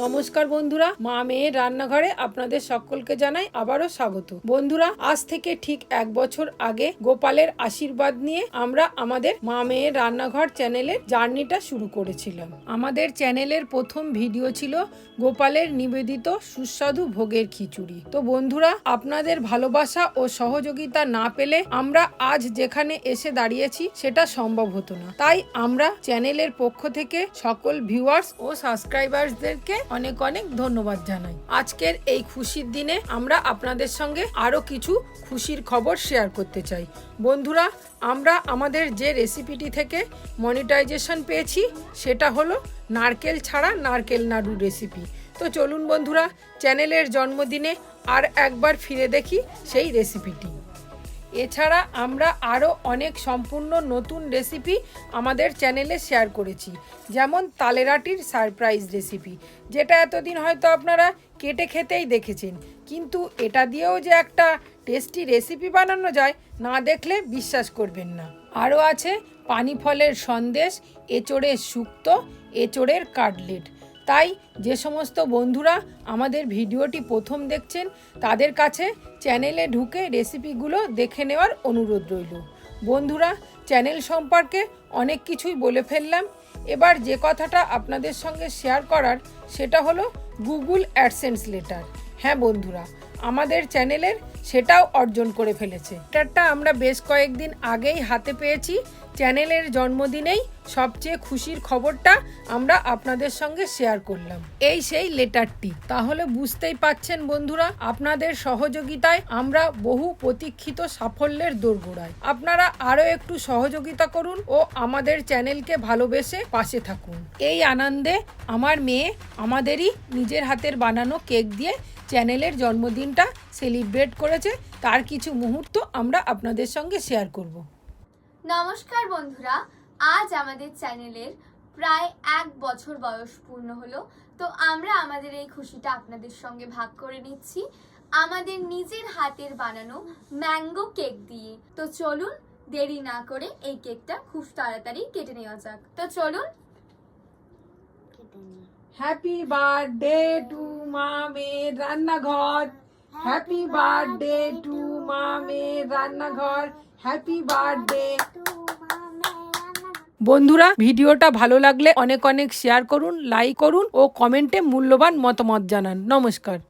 নমস্কার বন্ধুরা, মা মেয়ের রান্নাঘরে আপনাদের সকলকে জানাই আবারও স্বাগত। বন্ধুরা, আজ থেকে ঠিক এক বছর আগে গোপালের আশীর্বাদ নিয়ে আমরা আমাদের মা মেয়ের রান্নাঘর চ্যানেলের জার্নিটা শুরু করেছিলাম। আমাদের চ্যানেলের প্রথম ভিডিও ছিল গোপালের নিবেদিত সুস্বাদু ভোগের খিচুড়ি। তো বন্ধুরা, আপনাদের ভালোবাসা ও সহযোগিতা না পেলে আমরা আজ যেখানে এসে দাঁড়িয়েছি সেটা সম্ভব হতো না। তাই আমরা চ্যানেলের পক্ষ থেকে সকল ভিউয়ার্স ও সাবস্ক্রাইবারসদেরকে অনেক অনেক ধন্যবাদ জানাই। আজকের এই খুশির দিনে আমরা আপনাদের সঙ্গে আরও কিছু খুশির খবর শেয়ার করতে চাই। বন্ধুরা, আমরা আমাদের যে রেসিপিটি থেকে মনিটাইজেশন পেয়েছি, সেটা হলো নারকেল ছাড়া নারকেল নাড়ু রেসিপি তো চলুন বন্ধুরা চ্যানেলের জন্মদিনে আর একবার ফিরে দেখি সেই রেসিপিটি এছাড়া আমরা আরও অনেক সম্পূর্ণ নতুন রেসিপি আমাদের চ্যানেলে শেয়ার করেছি। যেমন তালেরাটির সারপ্রাইজ রেসিপি যেটা এতদিন হয়তো আপনারা কেটে খেতেই দেখেছেন। কিন্তু এটা দিয়েও যে একটা টেস্টি রেসিপি বানানো যায়, না দেখলে বিশ্বাস করবেন না। আরও আছে পানি ফলের সন্দেশ, এচোড়ের শুক্তো, এচোড়ের কাটলেট। তাই যে সমস্ত বন্ধুরা আমাদের ভিডিওটি প্রথম দেখছেন, তাদের কাছে চ্যানেলে ঢুকে রেসিপিগুলো দেখে নেওয়ার অনুরোধ রইল। বন্ধুরা, চ্যানেল সম্পর্কে অনেক কিছুই বলে ফেললাম। এবার যে কথাটা আপনাদের সঙ্গে শেয়ার করার, সেটা হলো গুগল অ্যাডসেন্স লেটার হ্যাঁ বন্ধুরা আমাদের চ্যানেলের সেটাও অর্জন করে ফেলেছে। লেটারটা আমরা বেশ কয়েকদিন আগেই হাতে পেয়েছি। চ্যানেলের জন্মদিনেই সবচেয়ে খুশির খবরটা আমরা আপনাদের সঙ্গে শেয়ার করলাম। এই সেই লেটারটি। তাহলে বুঝতেই পাচ্ছেন বন্ধুরা, আপনাদের সহযোগিতায় আমরা বহু প্রতীক্ষিত সাফল্যের দোরগোড়ায়। আপনারা আরও একটু সহযোগিতা করুন ও আমাদের চ্যানেলকে ভালোবেসে পাশে থাকুন। এই আনন্দে আমার মেয়ে আমাদেরই নিজের হাতের বানানো কেক দিয়ে চ্যানেলের জন্মদিনটা সেলিব্রেট করেছে। তার কিছু মুহূর্ত আমরা আপনাদের সঙ্গে শেয়ার করব। নমস্কার বন্ধুরা আজ আমাদের চ্যানেলের প্রায় এক বছর বয়স পূর্ণ হলো তো আমরা আমাদের এই খুশিটা আপনাদের সঙ্গে ভাগ করে নিচ্ছি। আমাদের নিজের হাতের বানানো ম্যাঙ্গো কেক দিয়ে। তো চলুন দেরি না করে এই কেকটা খুব তাড়াতাড়ি কেটে নেওয়া যাক। তো চলুন। হ্যাপি বার্থডে টু মামের রান্নাঘর হ্যাপি বার্থডে টু মামের রান্নাঘর হ্যাপি বার্থডে বন্ধুরা, ভিডিওটা ভালো লাগলে অনেক অনেক শেয়ার করুন লাইক করুন ও কমেন্টে মূল্যবান মতামত জানান। নমস্কার।